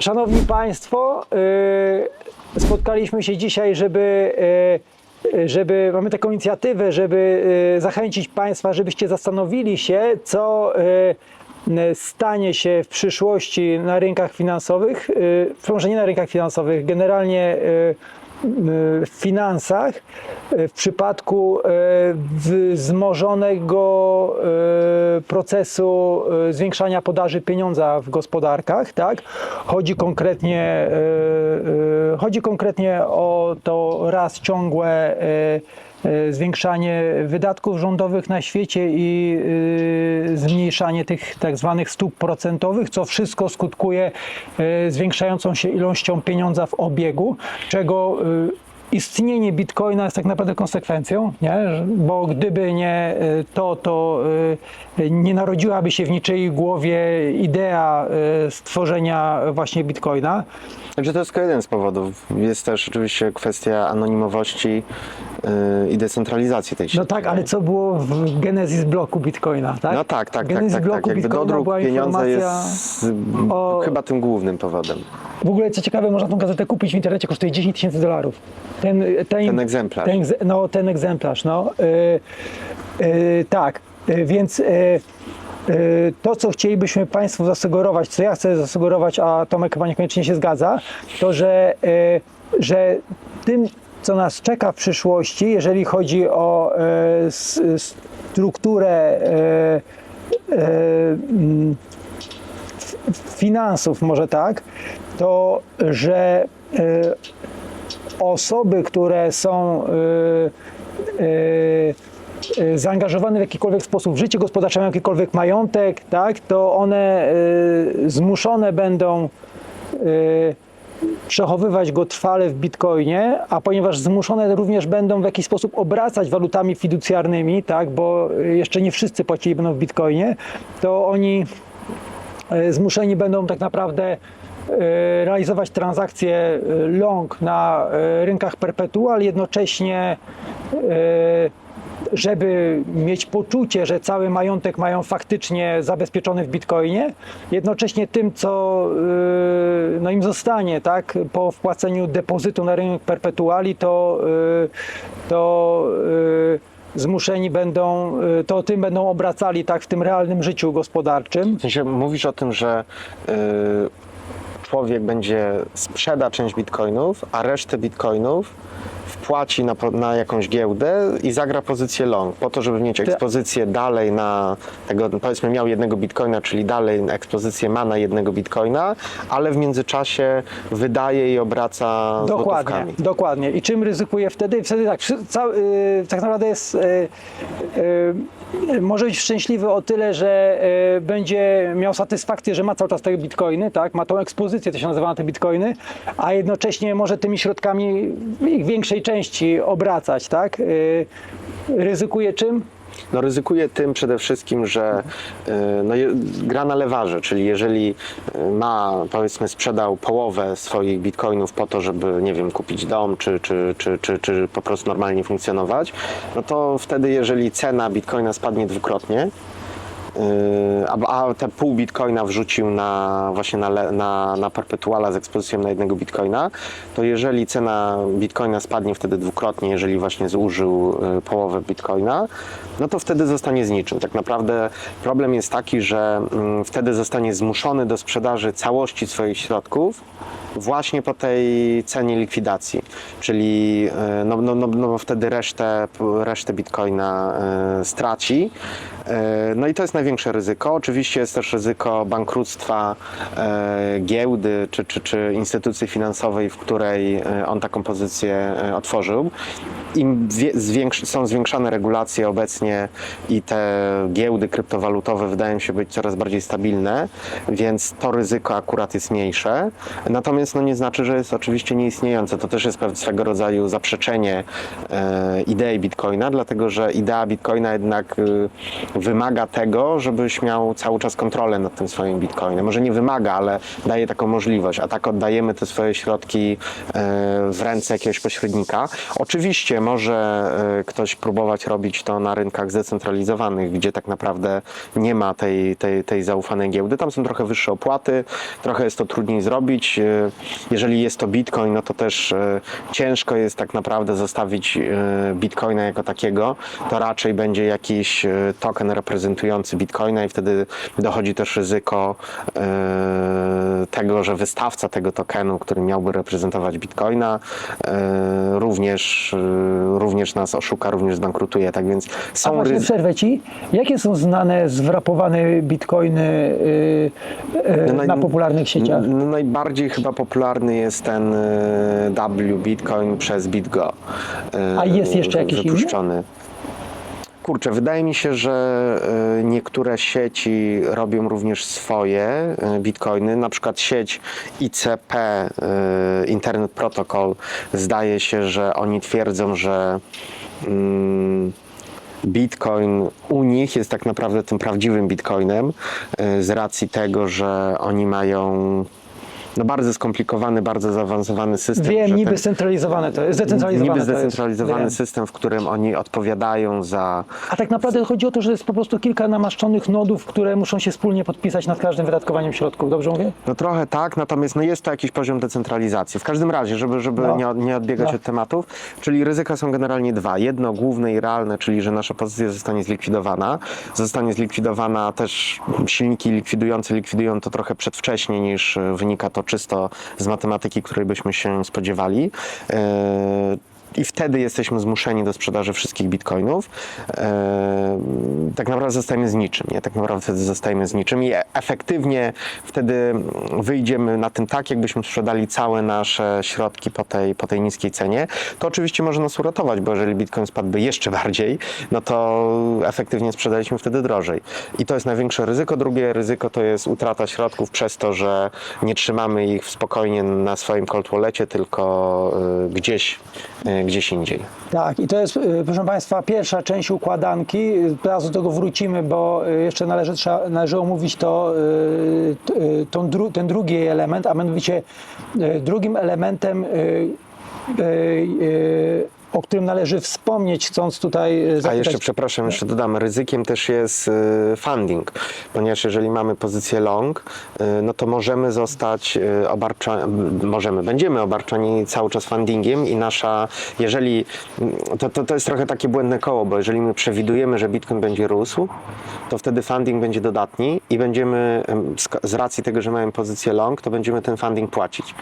Szanowni Państwo, y, spotkaliśmy się dzisiaj, żeby, y, żeby mamy taką inicjatywę, żeby y, zachęcić Państwa, żebyście zastanowili się, co stanie się w przyszłości na rynkach finansowych, może nie na rynkach finansowych, generalnie w finansach y, w przypadku y, wzmożonego y, procesu y, zwiększania podaży pieniądza w gospodarkach, tak? Chodzi konkretnie, y, y, chodzi konkretnie o to raz ciągłe y, y, zwiększanie wydatków rządowych na świecie i y, zmniejszanie tych tak zwanych stóp procentowych, co wszystko skutkuje y, zwiększającą się ilością pieniądza w obiegu, czego istnienie bitcoina jest tak naprawdę konsekwencją, nie? Bo gdyby nie y, to, to y, nie narodziłaby się w niczyjej głowie idea y, stworzenia właśnie bitcoina. Także to jest tylko jeden z powodów. Jest też oczywiście kwestia anonimowości i decentralizacji tej sieci. No tak, ale co było w Genesis bloku bitcoina, tak? No tak, tak, tak, Genesis tak, bloku tak. Jakby bitcoina dodruk była pieniądza jest o- chyba tym głównym powodem. W ogóle, co ciekawe, można tą gazetę kupić w internecie, kosztuje 10 tysięcy dolarów. Ten, ten, Ten egzemplarz. Ten, no, ten egzemplarz, no. Yy, yy, tak, yy, więc yy, to, co chcielibyśmy Państwu zasugerować, co ja chcę zasugerować, a Tomek chyba niekoniecznie się zgadza, to, że, yy, że tym, co nas czeka w przyszłości, jeżeli chodzi o s- strukturę finansów, może tak, to że y, osoby, które są y, y, y, zaangażowane w jakikolwiek sposób w życie gospodarcze, mają jakikolwiek majątek, tak, to one zmuszone będą przechowywać go trwale w bitcoinie, a ponieważ zmuszone również będą w jakiś sposób obracać walutami fiducjarnymi, tak, bo jeszcze nie wszyscy płacili będą w bitcoinie, to oni zmuszeni będą tak naprawdę realizować transakcje e, long na e, rynkach perpetual, jednocześnie e, żeby mieć poczucie, że cały majątek mają faktycznie zabezpieczony w bitcoinie, jednocześnie tym, co e, no im zostanie, tak, po wpłaceniu depozytu na rynek perpetuali, to, e, to e, zmuszeni będą, e, to tym będą obracali tak w tym realnym życiu gospodarczym. W sensie mówisz o tym, że człowiek będzie sprzeda część bitcoinów, a resztę bitcoinów wpłaci na, na jakąś giełdę i zagra pozycję long, po to, żeby mieć ekspozycję dalej na tego, powiedzmy miał jednego bitcoina, czyli dalej ekspozycję ma na jednego bitcoina, ale w międzyczasie wydaje i obraca Dokładnie, złotówkami. dokładnie. I czym ryzykuje wtedy? Wtedy tak, y, tak naprawdę jest, y, y, może być szczęśliwy o tyle, że y, będzie miał satysfakcję, że ma cały czas te bitcoiny, tak? ma tą ekspozycję, to się nazywa na te bitcoiny, a jednocześnie może tymi środkami ich większej części obracać. Tak? Y, ryzykuje czym? No ryzykuje tym przede wszystkim, że y, no, gra na lewarze, czyli jeżeli y, ma, powiedzmy, sprzedał połowę swoich bitcoinów po to, żeby, nie wiem, kupić dom, czy, czy, czy, czy, czy po prostu normalnie funkcjonować, no to wtedy, jeżeli cena bitcoina spadnie dwukrotnie, a, a te pół bitcoina wrzucił na właśnie na, na, na perpetuala z ekspozycją na jednego bitcoina, to jeżeli cena bitcoina spadnie wtedy dwukrotnie, jeżeli właśnie zużył y, połowę bitcoina, no to wtedy zostanie z niczym. Tak naprawdę problem jest taki, że mm, wtedy zostanie zmuszony do sprzedaży całości swoich środków właśnie po tej cenie likwidacji, czyli y, no, no, no, no bo wtedy resztę, resztę bitcoina y, straci. Y, No i to jest największe ryzyko. Oczywiście jest też ryzyko bankructwa giełdy czy, czy, czy instytucji finansowej, w której on taką pozycję otworzył. Im są zwiększane regulacje obecnie i te giełdy kryptowalutowe wydają się być coraz bardziej stabilne, więc to ryzyko akurat jest mniejsze. Natomiast no nie znaczy, że jest oczywiście nieistniejące. To też jest pewnego rodzaju zaprzeczenie e, idei Bitcoina, dlatego że idea Bitcoina jednak e, wymaga tego, żebyś miał cały czas kontrolę nad tym swoim bitcoinem. Może nie wymaga, ale daje taką możliwość, a tak oddajemy te swoje środki e, w ręce jakiegoś pośrednika. Oczywiście może e, ktoś próbować robić to na rynkach zdecentralizowanych, gdzie tak naprawdę nie ma tej, tej, tej zaufanej giełdy. Tam są trochę wyższe opłaty, trochę jest to trudniej zrobić. Jeżeli jest to bitcoin, no to też e, ciężko jest tak naprawdę zostawić e, bitcoina jako takiego. To raczej będzie jakiś e, token reprezentujący bitcoina i wtedy dochodzi też ryzyko tego, że wystawca tego tokenu, który miałby reprezentować bitcoina, również, również nas oszuka, również zbankrutuje. Tak więc A są właśnie ryzyka. przerwę ci. Jakie są znane zwrapowane bitcoiny y, y, No na popularnych sieciach? Najbardziej chyba popularny jest ten e, W Bitcoin przez BitGo. e, A jest jeszcze jakiś inny? wypuszczony. Kurczę, wydaje mi się, że e, niektóre sieci robią również swoje e, bitcoiny. Na przykład sieć ICP, e, Internet Protocol, zdaje się, że oni twierdzą, że mm, Bitcoin u nich jest tak naprawdę tym prawdziwym bitcoinem e, z racji tego, że oni mają no bardzo skomplikowany, bardzo zaawansowany system. Wiem, niby ten- scentralizowane to jest, zdecentralizowane Niby jest. zdecentralizowany Wiem. system, w którym oni odpowiadają za A tak naprawdę chodzi o to, że jest po prostu kilka namaszczonych nodów, które muszą się wspólnie podpisać nad każdym wydatkowaniem środków. Dobrze mówię? No trochę tak, natomiast no jest to jakiś poziom decentralizacji. W każdym razie, żeby, żeby No. nie, nie odbiegać No. od tematów, czyli ryzyka są generalnie dwa. Jedno główne i realne, czyli że nasza pozycja zostanie zlikwidowana. Zostanie zlikwidowana też silniki likwidujące likwidują to trochę przedwcześnie niż e, wynika to czysto z matematyki, której byśmy się spodziewali. I wtedy jesteśmy zmuszeni do sprzedaży wszystkich bitcoinów. E, tak naprawdę zostajemy z niczym. Nie? Tak naprawdę wtedy zostajemy z niczym i efektywnie wtedy wyjdziemy na tym tak, jakbyśmy sprzedali całe nasze środki po tej, po tej niskiej cenie. To oczywiście może nas uratować, bo jeżeli bitcoin spadłby jeszcze bardziej, no to efektywnie sprzedaliśmy wtedy drożej. I to jest największe ryzyko. Drugie ryzyko to jest utrata środków przez to, że nie trzymamy ich spokojnie na swoim cold walletie, tylko y, gdzieś, gdzieś indziej. Tak, i to jest, y, proszę Państwa, pierwsza część układanki. Teraz do tego wrócimy, bo y, jeszcze należy, trzeba, należy omówić to, ten drugi element, a mianowicie drugim elementem, o którym należy wspomnieć, chcąc tutaj y, A zapytać... jeszcze, przepraszam, jeszcze dodam, ryzykiem też jest y, funding, ponieważ jeżeli mamy pozycję long, y, no to możemy zostać obarczani, możemy, będziemy obarczani cały czas fundingiem i nasza, jeżeli, to, to, to jest trochę takie błędne koło, bo jeżeli my przewidujemy, że Bitcoin będzie rósł, to wtedy funding będzie dodatni i będziemy, z racji tego, że mamy pozycję long, to będziemy ten funding płacić.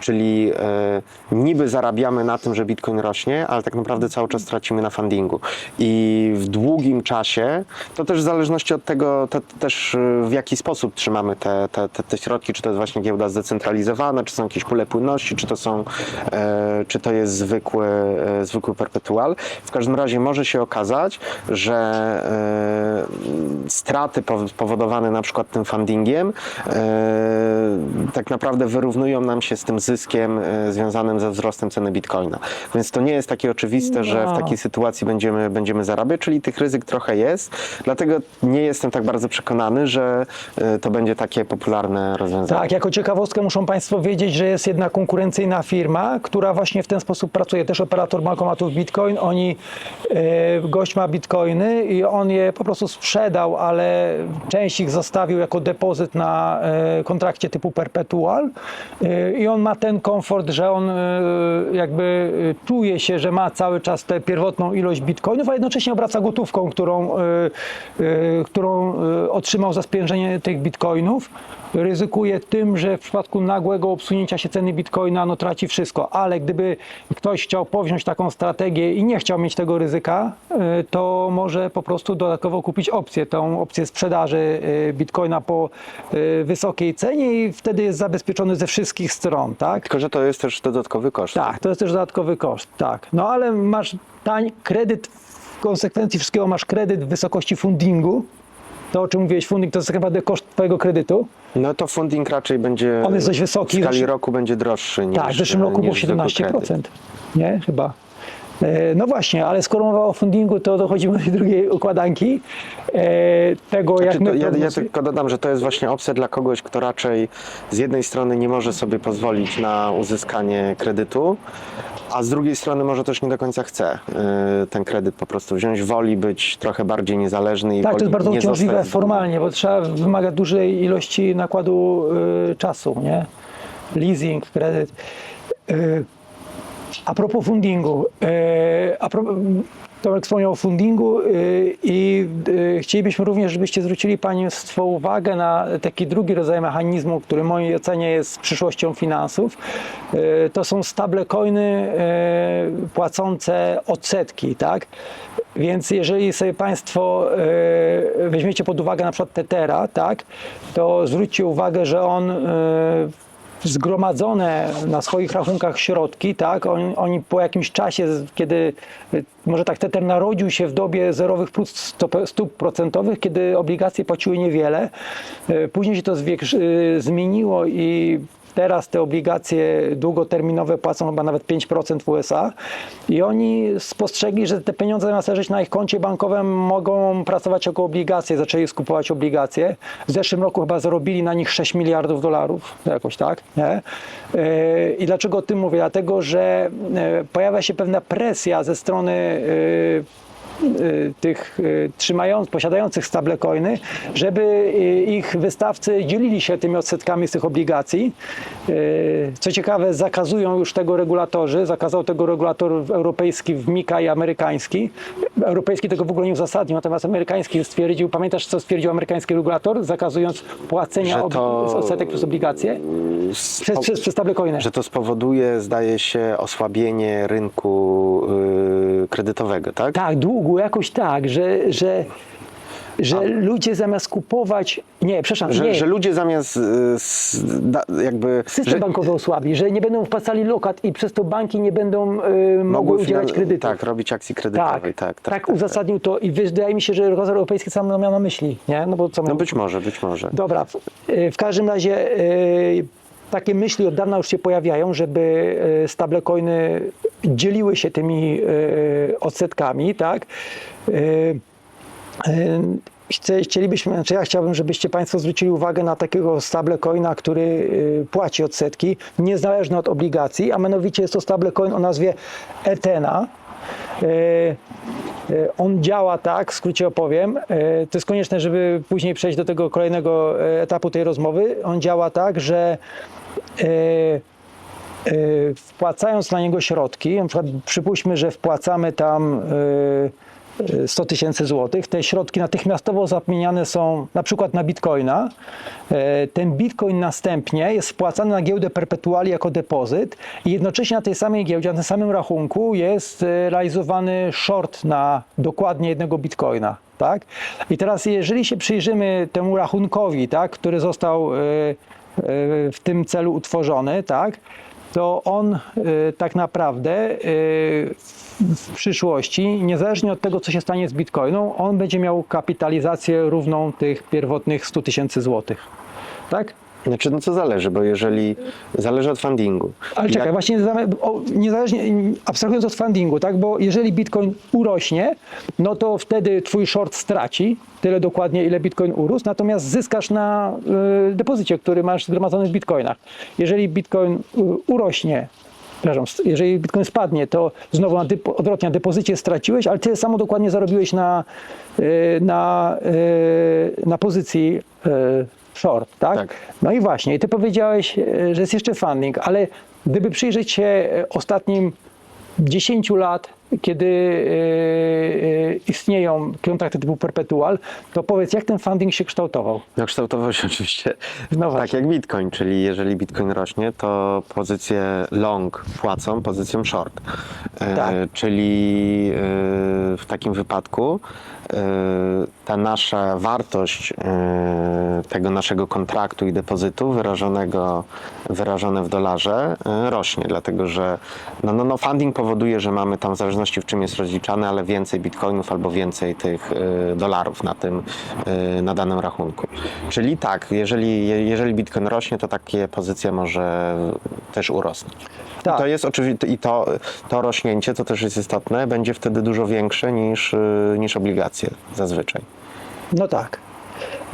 Czyli e, niby zarabiamy na tym, że Bitcoin rośnie, ale tak naprawdę cały czas tracimy na fundingu. I w długim czasie, to też w zależności od tego, te, też e, w jaki sposób trzymamy te, te, te, te środki, czy to jest właśnie giełda zdecentralizowana, czy są jakieś pule płynności, czy to są, e, czy to jest zwykły, e, zwykły perpetual. W każdym razie może się okazać, że e, straty pow- spowodowane na przykład tym fundingiem e, tak naprawdę wyrównują nam się z tym zyskiem e, związanym ze wzrostem ceny bitcoina. Więc to nie jest takie oczywiste, że w No. takiej sytuacji będziemy, będziemy zarabiać, czyli tych ryzyk trochę jest. Dlatego nie jestem tak bardzo przekonany, że e, to będzie takie popularne rozwiązanie. Tak, jako ciekawostkę muszą Państwo wiedzieć, że jest jedna konkurencyjna firma, która właśnie w ten sposób pracuje. Też operator bankomatów Bitcoin. Oni, gość ma bitcoiny i on je po prostu sprzedał, ale część ich zostawił jako depozyt na e, kontrakcie typu perpetual. E, I on ma ten komfort, że on e, jakby czuje się, że ma cały czas tę pierwotną ilość bitcoinów, a jednocześnie obraca gotówką, którą, którą otrzymał za spiężenie tych bitcoinów ryzykuje tym, że w przypadku nagłego obsunięcia się ceny bitcoina no, traci wszystko. Ale gdyby ktoś chciał powziąć taką strategię i nie chciał mieć tego ryzyka, to może po prostu dodatkowo kupić opcję, tą opcję sprzedaży y, bitcoina po y, wysokiej cenie i wtedy jest zabezpieczony ze wszystkich stron, tak? Tylko, że to jest też dodatkowy koszt. Tak, to jest też dodatkowy koszt, tak. No ale masz tań kredyt, w konsekwencji wszystkiego masz kredyt w wysokości fundingu. To, o czym mówiłeś, funding to jest tak naprawdę koszt twojego kredytu. No to funding raczej będzie On jest dość wysoki. w skali Zresztą- roku będzie droższy niż Tak, w zeszłym roku zwykły 17%. kredyt. Nie, chyba. E, No właśnie, ale skoro mowa o fundingu, to dochodzimy do drugiej układanki. e, Tego, jak Znaczy, my to ja, ja tylko dodam, że to jest właśnie opcja dla kogoś, kto raczej z jednej strony nie może sobie pozwolić na uzyskanie kredytu, a z drugiej strony może też nie do końca chce y, ten kredyt po prostu wziąć, woli być trochę bardziej niezależny i Tak, to jest bardzo uciążliwe formalnie, bo trzeba wymaga dużej ilości nakładu czasu, nie? Leasing, kredyt. A propos fundingu, y, a pro, Tomek wspomniał o fundingu y, i y, chcielibyśmy również, żebyście zwrócili Państwo uwagę na taki drugi rodzaj mechanizmu, który w mojej ocenie jest przyszłością finansów. To są stablecoiny płacące odsetki, tak? Więc jeżeli sobie Państwo weźmiecie pod uwagę na przykład Tetera, tak? To zwróćcie uwagę, że on zgromadzone na swoich rachunkach środki, tak, oni, oni po jakimś czasie, kiedy y, może tak Tether narodził się w dobie zerowych plus stóp procentowych, kiedy obligacje płaciły niewiele, y, później się to y, zmieniło i Teraz te obligacje długoterminowe płacą chyba nawet 5% w USA i oni spostrzegli, że te pieniądze zamiast leżeć na ich koncie bankowym mogą pracować jako obligacje, zaczęli skupować obligacje. W zeszłym roku chyba zarobili na nich 6 miliardów dolarów, jakoś tak. Nie? Yy, I dlaczego o tym mówię? Dlatego, że yy, pojawia się pewna presja ze strony y, tych y, trzymając, posiadających stablecoiny, żeby y, ich wystawcy dzielili się tymi odsetkami z tych obligacji. Y, Co ciekawe, zakazują już tego regulatorzy, zakazał tego regulator europejski w MiCA i amerykański. Europejski tego w ogóle nie uzasadnił, natomiast amerykański stwierdził, pamiętasz co stwierdził amerykański regulator, zakazując płacenia to- odsetek przez obligacje? Przez, przez, przez stablecoiny. Że to spowoduje, zdaje się, osłabienie rynku y, kredytowego, tak? Tak, długu, jakoś tak, że, że, że ludzie zamiast kupować. Nie, przepraszam, Że, nie. że ludzie zamiast y, s, da, jakby... System że bankowy osłabi, że nie będą wpłacali lokat i przez to banki nie będą y, mogły udzielać finan- kredytów. Tak, robić akcji kredytowej, tak. tak, tak, uzasadnił to i wydaje mi się, że regulator europejski sam miał na myśli, nie? No bo co No miał- być może, być może. Dobra, w, y, w każdym razie y, takie myśli od dawna już się pojawiają, żeby y, stablecoiny dzieliły się tymi y, odsetkami, tak? Chce- Chcielibyśmy, znaczy ja chciałbym, żebyście Państwo zwrócili uwagę na takiego stablecoina, który płaci odsetki, niezależny od obligacji, a mianowicie jest to stablecoin o nazwie Ethena. Y, On działa tak, w skrócie opowiem. y, To jest konieczne, żeby później przejść do tego kolejnego y, etapu tej rozmowy. On działa tak, że wpłacając na niego środki, na przykład przypuśćmy, że wpłacamy tam 100 tysięcy złotych, te środki natychmiastowo zamieniane są na przykład na bitcoina. Y, Ten bitcoin następnie jest wpłacany na giełdę perpetuali jako depozyt i jednocześnie na tej samej giełdzie, na tym samym rachunku jest y, realizowany short na dokładnie jednego bitcoina. Tak? I teraz jeżeli się przyjrzymy temu rachunkowi, tak, który został y, w tym celu utworzony, tak, to on y, tak naprawdę y, w przyszłości, niezależnie od tego, co się stanie z Bitcoiną, on będzie miał kapitalizację równą tych pierwotnych 100 tysięcy złotych. Tak? Znaczy, no co zależy, bo jeżeli zależy od fundingu. Ale czekaj, jak- właśnie niezależnie, abstrahując od fundingu, tak, bo jeżeli Bitcoin urośnie, no to wtedy twój short straci tyle dokładnie, ile Bitcoin urósł, natomiast zyskasz na y, depozycie, który masz zgromadzony w Bitcoinach. Jeżeli Bitcoin y, urośnie, przepraszam, jeżeli Bitcoin spadnie, to znowu na depo, odwrotnie, na depozycie straciłeś, ale tyle samo dokładnie zarobiłeś na, y, na, y, na pozycji short, tak? Tak. No i właśnie, i ty powiedziałeś, e, że jest jeszcze funding, ale gdyby przyjrzeć się e, ostatnim 10 lat, kiedy e, e, istnieją kontrakty typu perpetual, to powiedz, jak ten funding się kształtował? No kształtował się oczywiście No tak jak Bitcoin, czyli jeżeli Bitcoin rośnie, to pozycje long płacą pozycją short. E, Tak. Czyli e, w takim wypadku ta nasza wartość e, tego naszego kontraktu i depozytu wyrażonego, wyrażone w dolarze e, rośnie, dlatego że no, no, no funding powoduje, że mamy tam w zależności w czym jest rozliczany, ale więcej bitcoinów albo więcej tych e, dolarów na tym, e, na danym rachunku. Czyli tak, jeżeli, je- jeżeli bitcoin rośnie, to takie pozycja może też urosnąć. Tak. I to jest oczywiście i to, to rośnięcie, co też jest istotne, będzie wtedy dużo większe niż, niż obligacje zazwyczaj. No tak.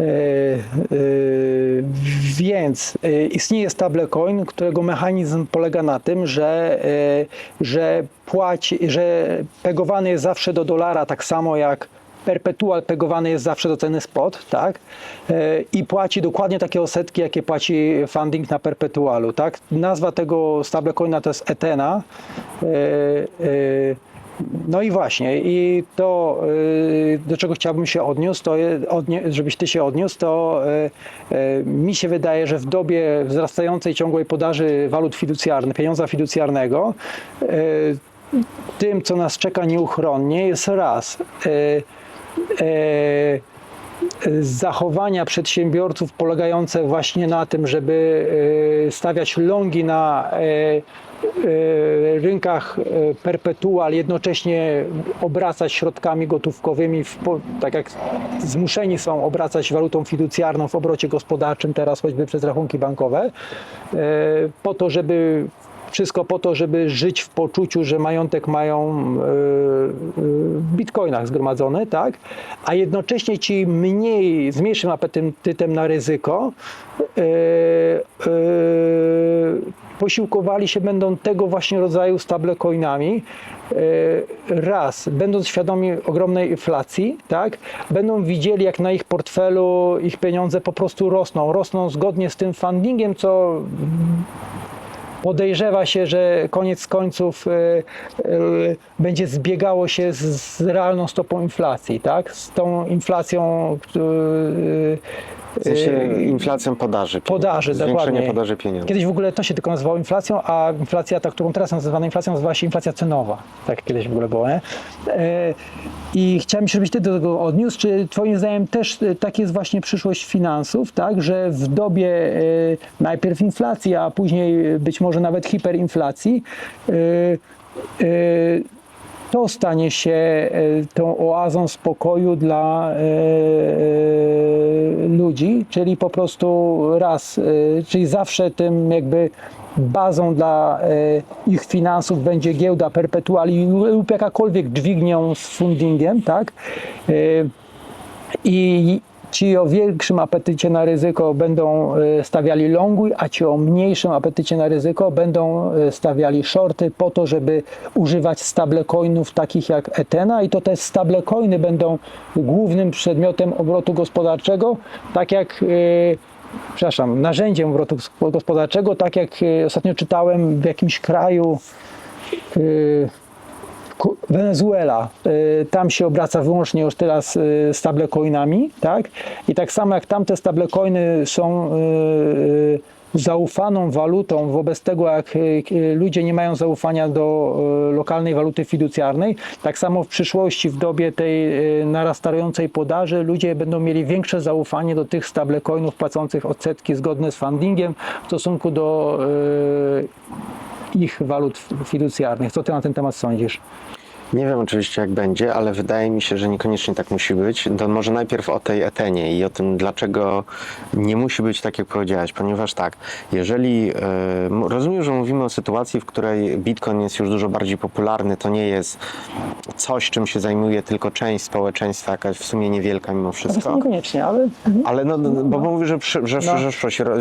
E, e, więc e, istnieje stablecoin, którego mechanizm polega na tym, że, że płaci, że pegowany jest zawsze do dolara, tak samo jak perpetual pegowany jest zawsze do ceny spot, tak? I płaci dokładnie takie osetki, jakie płaci funding na perpetualu, tak? Nazwa tego stablecoina to jest Ethena. No i właśnie, i to, y, do czego chciałbym się odniósł, to żebyś ty się odniósł, to y, y, mi się wydaje, że w dobie wzrastającej ciągłej podaży walut fiducjarnych, pieniądza fiducjarnego, tym, co nas czeka nieuchronnie, jest raz. zachowania przedsiębiorców polegające właśnie na tym, żeby stawiać longi na rynkach e, perpetual, jednocześnie obracać środkami gotówkowymi, w, tak jak zmuszeni są obracać walutą fiducjarną w obrocie gospodarczym, teraz choćby przez rachunki bankowe, e, po to, żeby wszystko po to, żeby żyć w poczuciu, że majątek mają e, e, w bitcoinach zgromadzony, tak? A jednocześnie ci mniej, z mniejszym apetytem na ryzyko e, e, posiłkowali się będą tego właśnie rodzaju stablecoinami. E, Raz, będąc świadomi ogromnej inflacji, tak, będą widzieli, jak na ich portfelu ich pieniądze po prostu rosną. Rosną zgodnie z tym fundingiem, co podejrzewa się, że koniec końców e, e, będzie zbiegało się z, realną stopą inflacji, tak? Z tą inflacją, W sensie e, inflacją podaży. podaży, dokładnie. podaży pieniędzy. Kiedyś w ogóle to się tylko nazywało inflacją, a inflacja, ta, którą teraz nazywamy inflacją, nazywa się inflacja cenowa. Tak kiedyś w ogóle było, nie? E, I chciałem, żebyś ty do tego odniósł. Czy twoim zdaniem też e, tak jest właśnie przyszłość finansów, tak? Że w dobie najpierw inflacji, a później być może nawet hiperinflacji, to stanie się e, tą oazą spokoju dla e, e, ludzi, czyli po prostu raz, czyli zawsze tym jakby bazą dla ich finansów będzie giełda perpetuali lub jakakolwiek dźwignią z fundingiem, tak? I ci o większym apetycie na ryzyko będą e, stawiali longi, a ci o mniejszym apetycie na ryzyko będą e, stawiali shorty po to, żeby używać stablecoinów takich jak Ethena i to te stablecoiny będą głównym przedmiotem obrotu gospodarczego, tak jak e, przepraszam, narzędziem obrotu gospodarczego, tak jak ostatnio czytałem w jakimś kraju Wenezuela, y, tam się obraca wyłącznie już teraz y, stablecoinami, tak? I tak samo jak tamte stablecoiny są y, y, zaufaną walutą wobec tego, jak y, y, ludzie nie mają zaufania do y, lokalnej waluty fiducjarnej, tak samo w przyszłości, w dobie tej y, narastającej podaży, ludzie będą mieli większe zaufanie do tych stablecoinów płacących odsetki zgodne z fundingiem w stosunku do y, ich walut fiducjarnych. Co ty na ten temat sądzisz? Nie wiem oczywiście jak będzie, ale wydaje mi się, że niekoniecznie tak musi być. To może najpierw o tej etenie i o tym, dlaczego nie musi być tak, jak powiedziałeś. Ponieważ tak, jeżeli e, rozumiem, że mówimy o sytuacji, w której Bitcoin jest już dużo bardziej popularny, to nie jest coś, czym się zajmuje tylko część społeczeństwa, jakaś w sumie niewielka mimo wszystko. niekoniecznie, ale Ale no, no, bo mówię, że, przy, że, No. że.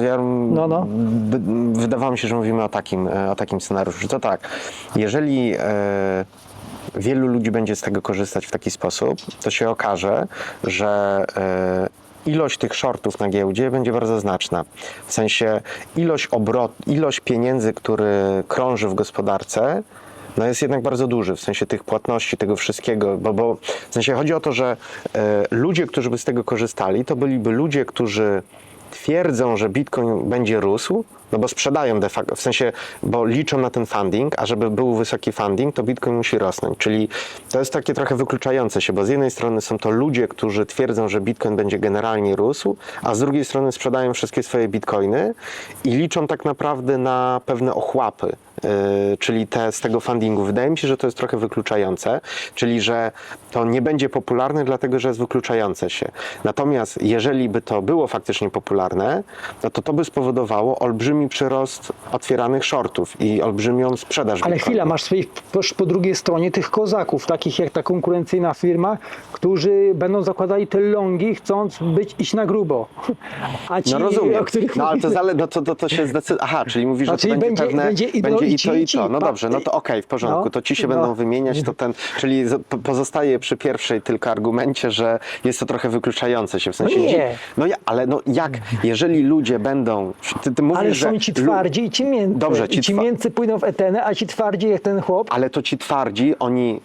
Ja, No, no. by- Wydawało mi się, że mówimy o takim, e, o takim scenariuszu. To tak, jeżeli e, wielu ludzi będzie z tego korzystać w taki sposób, to się okaże, że e, ilość tych shortów na giełdzie będzie bardzo znaczna. W sensie ilość obrot, ilość pieniędzy, który krąży w gospodarce, no jest jednak bardzo duży, w sensie tych płatności, tego wszystkiego, bo, bo w sensie chodzi o to, że e, ludzie, którzy by z tego korzystali, to byliby ludzie, którzy twierdzą, że Bitcoin będzie rósł, no bo sprzedają de facto, w sensie, bo liczą na ten funding, a żeby był wysoki funding, to Bitcoin musi rosnąć. Czyli to jest takie trochę wykluczające się, bo z jednej strony są to ludzie, którzy twierdzą, że Bitcoin będzie generalnie rósł, a z drugiej strony sprzedają wszystkie swoje Bitcoiny i liczą tak naprawdę na pewne ochłapy. Yy, czyli te z tego fundingu. Wydaje mi się, że to jest trochę wykluczające, czyli że to nie będzie popularne, dlatego że jest wykluczające się. Natomiast jeżeli by to było faktycznie popularne, no to to by spowodowało olbrzymi przyrost otwieranych shortów i olbrzymią sprzedaż. Ale chwila, masz swoich, po drugiej stronie tych kozaków, takich jak ta konkurencyjna firma, którzy będą zakładali te longi, chcąc być iść na grubo. A ci, No rozumiem. No ale to, zale, no to, to, to się zdecyduje. Aha, czyli mówisz, że Znaczy, to będzie, będzie- pewne. będzie będzie i i to, ci, i i ci. to. No dobrze, no to okej, w porządku. No, to ci się no. będą wymieniać, to ten. Czyli pozostaje przy pierwszej tylko argumencie, że jest to trochę wykluczające się. W sensie. No nie. No ja, ale no jak, jeżeli ludzie będą. Ty, ty mówisz, Ale że są ci lu- twardzi i ci miękcy. Dobrze, I ci ci twa- miękcy pójdą w etenę, a ci twardzi jak ten chłop. Ale to ci twardzi, oni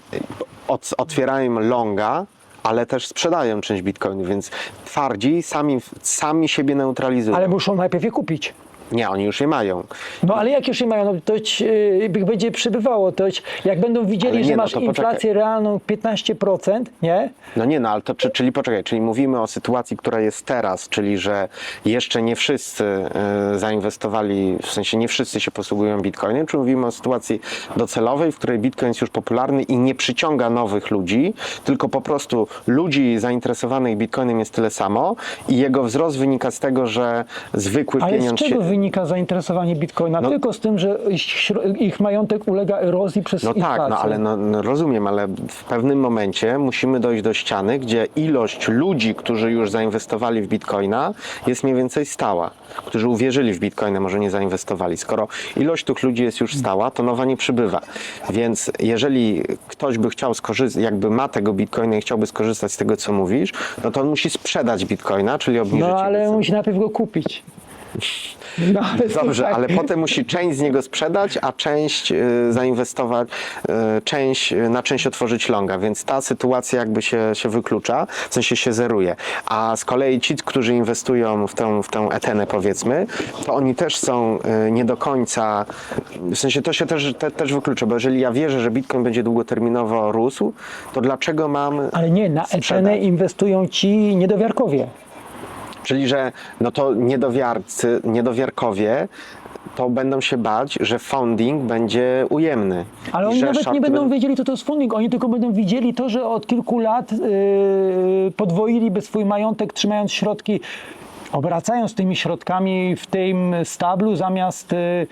od, otwierają longa, ale też sprzedają część bitcoinu, więc twardzi sami, sami siebie neutralizują. Ale muszą najpierw je kupić. Nie, oni już je mają. No ale jak już je mają, no to ci, yy, będzie przybywało, to ci, jak będą widzieli, nie, że no masz inflację realną 15%, nie? No nie, no ale to czy, czyli poczekaj, czyli mówimy o sytuacji, która jest teraz, czyli że jeszcze nie wszyscy y, zainwestowali, w sensie nie wszyscy się posługują bitcoinem, czy mówimy o sytuacji docelowej, w której bitcoin jest już popularny i nie przyciąga nowych ludzi, tylko po prostu ludzi zainteresowanych bitcoinem jest tyle samo i jego wzrost wynika z tego, że zwykły Ale pieniądz się... wynika zainteresowanie bitcoina? No- Tylko z tym, że ich, majątek ulega erozji przez No inflację. tak, no ale no, no rozumiem, ale w pewnym momencie musimy dojść do ściany, gdzie ilość ludzi, którzy już zainwestowali w bitcoina, jest mniej więcej stała. Którzy uwierzyli w bitcoina, może nie zainwestowali. Skoro ilość tych ludzi jest już stała, to nowa nie przybywa. Więc jeżeli ktoś by chciał skorzystać, jakby ma tego bitcoina i chciałby skorzystać z tego, co mówisz, no to on musi sprzedać bitcoina, czyli obniżyć No ale musi najpierw go kupić. No, ale Dobrze, słuchaj. ale potem musi część z niego sprzedać, a część y, zainwestować, y, część, y, na część otworzyć longa, więc ta sytuacja jakby się, się wyklucza, w sensie się zeruje. A z kolei ci, którzy inwestują w tę, w tę etenę powiedzmy, to oni też są y, nie do końca, w sensie to się też, te, też wyklucza, bo jeżeli ja wierzę, że Bitcoin będzie długoterminowo rósł, to dlaczego mam Ale nie, na sprzedać? Etenę inwestują ci niedowiarkowie. Czyli, że no to niedowiarcy, niedowiarkowie to będą się bać, że funding będzie ujemny. Ale oni nawet nie będą- wiedzieli, co to jest funding. Oni tylko będą widzieli to, że od kilku lat yy, podwoiliby swój majątek, trzymając środki, obracając tymi środkami w tym stablu zamiast yy,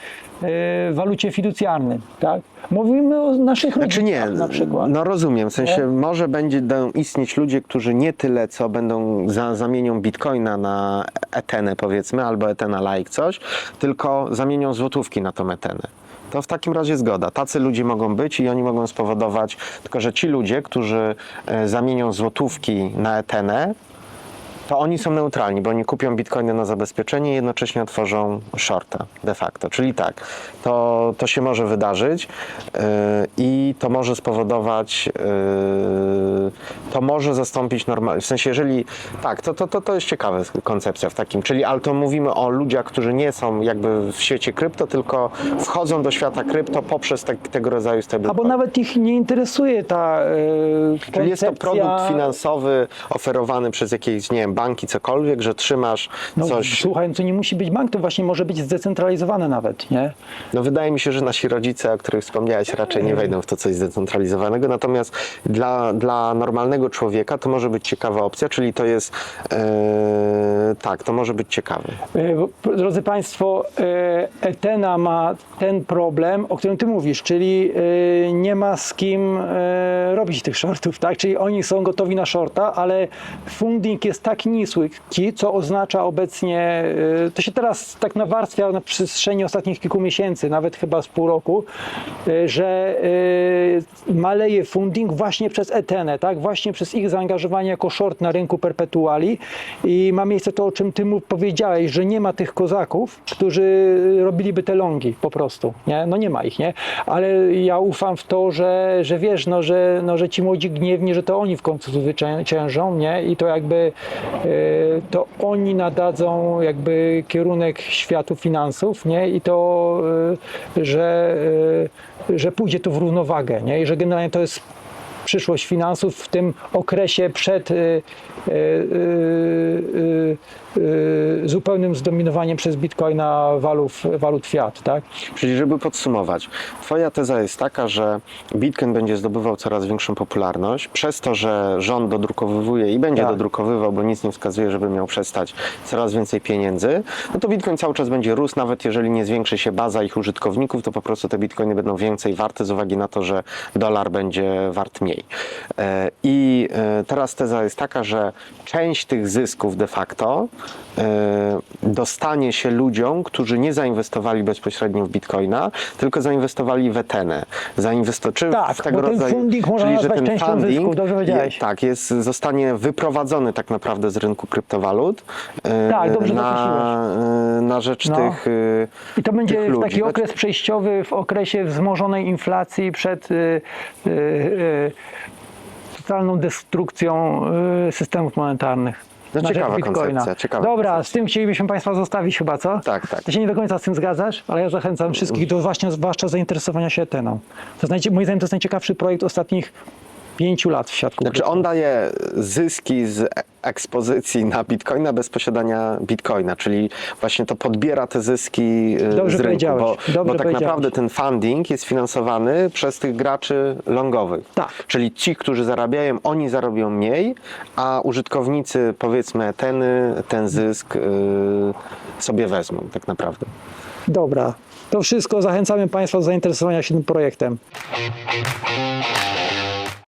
yy, walucie fiducjarnym. Tak? Mówimy o naszych Znaczy rodzicach nie, na przykład. no rozumiem, w sensie Nie? może będzie będą istnieć ludzie, którzy nie tyle co będą za, zamienią bitcoina na etenę powiedzmy, albo etena like coś, tylko zamienią złotówki na tą etenę. To w takim razie zgoda. Tacy ludzie mogą być i oni mogą spowodować, tylko że ci ludzie, którzy e, zamienią złotówki na etenę, to oni są neutralni, bo oni kupią bitcoiny na zabezpieczenie i jednocześnie otworzą shorta de facto. Czyli tak, to, to się może wydarzyć yy, i to może spowodować, yy, to może zastąpić normalnie, w sensie jeżeli, tak, to, to, to, to jest ciekawa koncepcja w takim, czyli ale to mówimy o ludziach, którzy nie są jakby w świecie krypto, tylko wchodzą do świata krypto poprzez te, tego rodzaju stablecoiny. Albo nawet ich nie interesuje ta yy, Czyli jest to koncepcja- produkt finansowy oferowany przez jakieś, nie wiem, banki, cokolwiek, że trzymasz No, coś. Słuchaj, no to nie musi być bank, to właśnie może być zdecentralizowane nawet, nie? No wydaje mi się, że nasi rodzice, o których wspomniałeś, raczej nie wejdą w to coś zdecentralizowanego. Natomiast dla, dla normalnego człowieka to może być ciekawa opcja, czyli to jest e, tak, to może być ciekawe. E, Drodzy Państwo, e, Etena ma ten problem, o którym Ty mówisz, czyli e, nie ma z kim robić tych shortów, tak? Czyli oni są gotowi na shorta, ale funding jest tak niski, co oznacza obecnie, e, to się teraz tak nawarstwia na przestrzeni ostatnich kilku miesięcy, nawet chyba z pół roku, e, że e, maleje funding właśnie przez Etenę, tak? Właśnie przez ich zaangażowanie jako short na rynku perpetuali i ma miejsce to, o czym Ty mu powiedziałeś, że nie ma tych kozaków, którzy robiliby te longi po prostu, nie? No nie ma ich, nie? Ale ja ufam w to, że, że wiesz, no że, no, że ci młodzi gniewni, że to oni w końcu zwyciężą, nie? I to jakby to oni nadadzą jakby kierunek światu finansów, nie? I to, y, że, y, że pójdzie to w równowagę, nie? I że generalnie to jest przyszłość finansów w tym okresie przed zupełnym zdominowaniem przez bitcoina walut, walut fiat, tak? Czyli żeby podsumować, Twoja teza jest taka, że Bitcoin będzie zdobywał coraz większą popularność przez to, że rząd dodrukowywuje i będzie Tak. dodrukowywał, bo nic nie wskazuje, żeby miał przestać coraz więcej pieniędzy, no to Bitcoin cały czas będzie rósł, nawet jeżeli nie zwiększy się baza ich użytkowników, to po prostu te Bitcoiny będą więcej warte z uwagi na to, że dolar będzie wart mniej. E, I e, teraz teza jest taka, że część tych zysków de facto dostanie się ludziom, którzy nie zainwestowali bezpośrednio w Bitcoina, tylko zainwestowali w Etenę. Zainwesto- czy Tak, w tego bo ten rodzaju, funding można czyli, że ten funding. Je, tak, jest, zostanie wyprowadzony tak naprawdę z rynku kryptowalut e, Tak, dobrze na, e, na rzecz No. tych e, I to będzie ludzi. taki Znaczy- okres przejściowy w okresie wzmożonej inflacji przed y, y, y, totalną destrukcją systemów monetarnych. No na rzecz ciekawa Bitcoina. ciekawa Dobra, koncepcja. z tym chcielibyśmy Państwa zostawić chyba, co? Tak, tak. Ty się nie do końca z tym zgadzasz, ale ja zachęcam wszystkich do właśnie, zwłaszcza zainteresowania się Eteną. To jest, najcie- moim zdaniem to jest najciekawszy projekt ostatnich pięciu lat w świadku. Znaczy on daje zyski z ekspozycji na bitcoina bez posiadania bitcoina, czyli właśnie to podbiera te zyski e, Dobrze z rynku, bo, bo tak naprawdę ten funding jest finansowany przez tych graczy longowych. Tak. Czyli ci, którzy zarabiają, oni zarobią mniej, a użytkownicy powiedzmy teny, ten zysk e, sobie wezmą tak naprawdę. Dobra, to wszystko. Zachęcamy Państwa do zainteresowania się tym projektem.